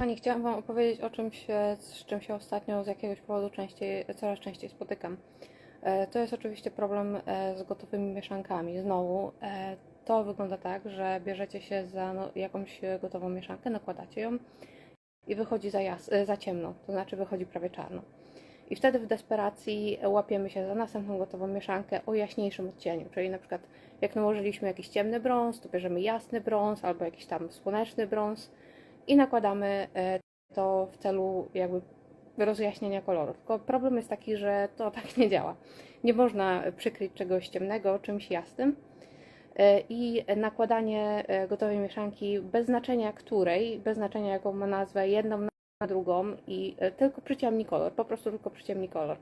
Pani, chciałam Wam opowiedzieć o czymś, e, z czym się ostatnio z jakiegoś powodu częściej, coraz częściej spotykam. E, To jest oczywiście problem e, z gotowymi mieszankami. Znowu, to wygląda tak, że bierzecie się za no, jakąś gotową mieszankę, nakładacie ją i wychodzi za, jas- za ciemno, to znaczy wychodzi prawie czarno. I wtedy w desperacji łapiemy się za następną gotową mieszankę o jaśniejszym odcieniu, czyli na przykład jak nałożyliśmy jakiś ciemny brąz, to bierzemy jasny brąz albo jakiś tam słoneczny brąz i nakładamy e, to w celu jakby rozjaśnienia koloru. Tylko problem jest taki, że to tak nie działa. Nie można przykryć czegoś ciemnego czymś jasnym E, i nakładanie e, gotowej mieszanki bez znaczenia której, bez znaczenia jaką ma nazwę, jedną na drugą i tylko przyciemni kolor, po prostu tylko przyciemni kolor.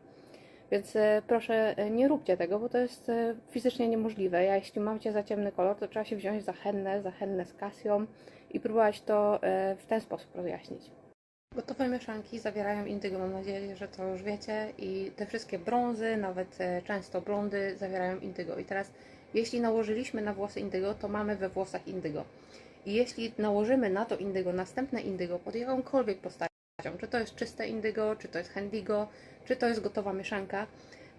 Więc e, proszę e, nie róbcie tego, bo to jest e, fizycznie niemożliwe. Ja jeśli macie za ciemny kolor, to trzeba się wziąć za hennę, za hennę z kasją i próbować to w ten sposób rozjaśnić. Gotowe mieszanki zawierają indygo, mam nadzieję, że to już wiecie i te wszystkie brązy, nawet często blondy zawierają indygo. I teraz jeśli nałożyliśmy na włosy indygo, to mamy we włosach indygo. I jeśli nałożymy na to indygo następne indygo pod jakąkolwiek postacią, czy to jest czyste indygo, czy to jest handigo, czy to jest gotowa mieszanka,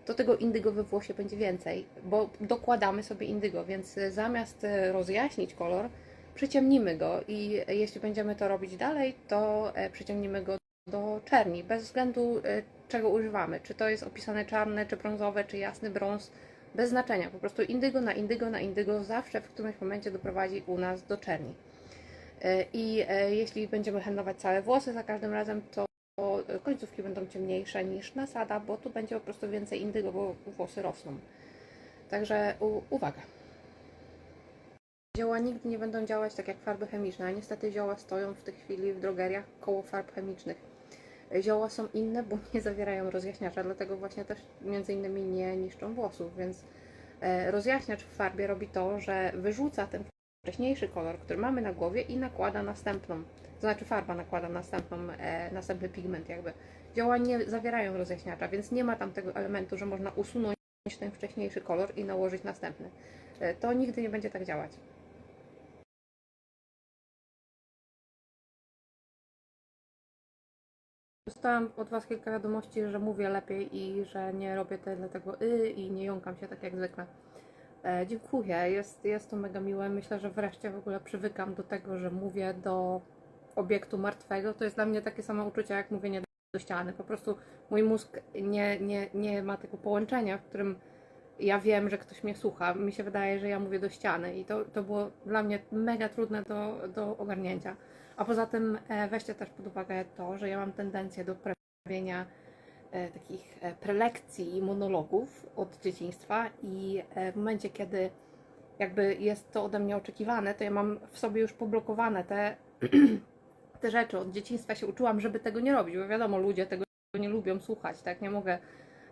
to tego indygo we włosie będzie więcej, bo dokładamy sobie indygo, więc e, zamiast e, rozjaśnić kolor, przyciemnimy go i jeśli będziemy to robić dalej, to e, przyciemnimy go do czerni, bez względu e, czego używamy, czy to jest opisane czarne, czy brązowe, czy jasny brąz, bez znaczenia, po prostu indygo na indygo na indygo zawsze w którymś momencie doprowadzi u nas do czerni. E, I e, jeśli będziemy hendować całe włosy za każdym razem, to końcówki będą ciemniejsze niż nasada, bo tu będzie po prostu więcej indygo, bo włosy rosną. Także uwaga. Zioła nigdy nie będą działać tak jak farby chemiczne, a niestety zioła stoją w tej chwili w drogeriach koło farb chemicznych. Zioła są inne, bo nie zawierają rozjaśniacza, dlatego właśnie też między innymi nie niszczą włosów, więc e, rozjaśniacz w farbie robi to, że wyrzuca ten wcześniejszy kolor, który mamy na głowie i nakłada następną, to znaczy farba nakłada następną, e, następny pigment jakby. Zioła nie zawierają rozjaśniacza, więc nie ma tam tego elementu, że można usunąć ten wcześniejszy kolor i nałożyć następny. E, to nigdy nie będzie tak działać. Dostałam od Was kilka wiadomości, że mówię lepiej i że nie robię tego y i nie jąkam się tak jak zwykle. E, dziękuję, jest, jest to mega miłe. Myślę, że wreszcie w ogóle przywykam do tego, że mówię do obiektu martwego. To jest dla mnie takie samo uczucie jak mówienie do ściany. Po prostu mój mózg nie, nie, nie ma tego połączenia, w którym ja wiem, że ktoś mnie słucha. Mi się wydaje, że ja mówię do ściany i to, to było dla mnie mega trudne do, do ogarnięcia. A poza tym e, weźcie też pod uwagę to, że ja mam tendencję do prawienia takich e, prelekcji i monologów od dzieciństwa i e, w momencie, kiedy jakby jest to ode mnie oczekiwane, to ja mam w sobie już poblokowane te, te rzeczy. Od dzieciństwa się uczyłam, żeby tego nie robić, bo wiadomo, ludzie tego nie lubią słuchać, tak? Nie mogę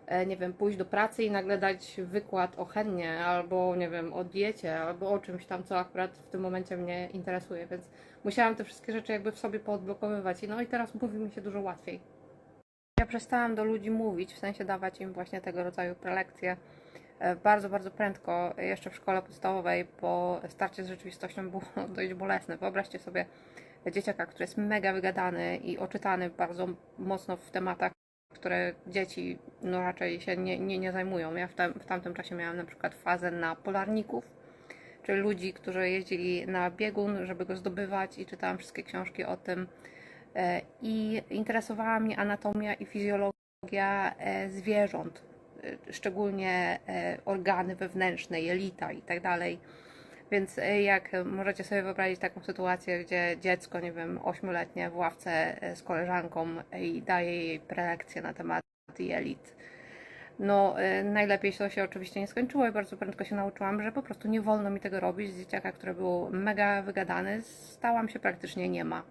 e, nie wiem, pójść do pracy i nagle dać wykład o hennie, albo nie wiem, o diecie, albo o czymś tam, co akurat w tym momencie mnie interesuje, więc musiałam te wszystkie rzeczy jakby w sobie poodblokowywać. No i teraz mówi mi się dużo łatwiej. Ja przestałam do ludzi mówić, w sensie dawać im właśnie tego rodzaju prelekcje e, bardzo, bardzo prędko, jeszcze w szkole podstawowej, bo starcie z rzeczywistością było dość bolesne. Wyobraźcie sobie dzieciaka, który jest mega wygadany i oczytany bardzo mocno w tematach, które dzieci no raczej się nie, nie, nie zajmują. Ja w, tam, w tamtym czasie miałam na przykład fazę na polarników, czyli ludzi, którzy jeździli na biegun, żeby go zdobywać i czytałam wszystkie książki o tym. E, I interesowała mnie anatomia i fizjologia e, zwierząt, e, szczególnie organy wewnętrzne, jelita i tak dalej. Więc jak możecie sobie wyobrazić taką sytuację, gdzie dziecko, nie wiem, ośmioletnie w ławce z koleżanką i daje jej prelekcję na temat jelit. No, najlepiej to się oczywiście nie skończyło i bardzo prędko się nauczyłam, że po prostu nie wolno mi tego robić. Z dzieciaka, który był mega wygadany, stałam się praktycznie niema.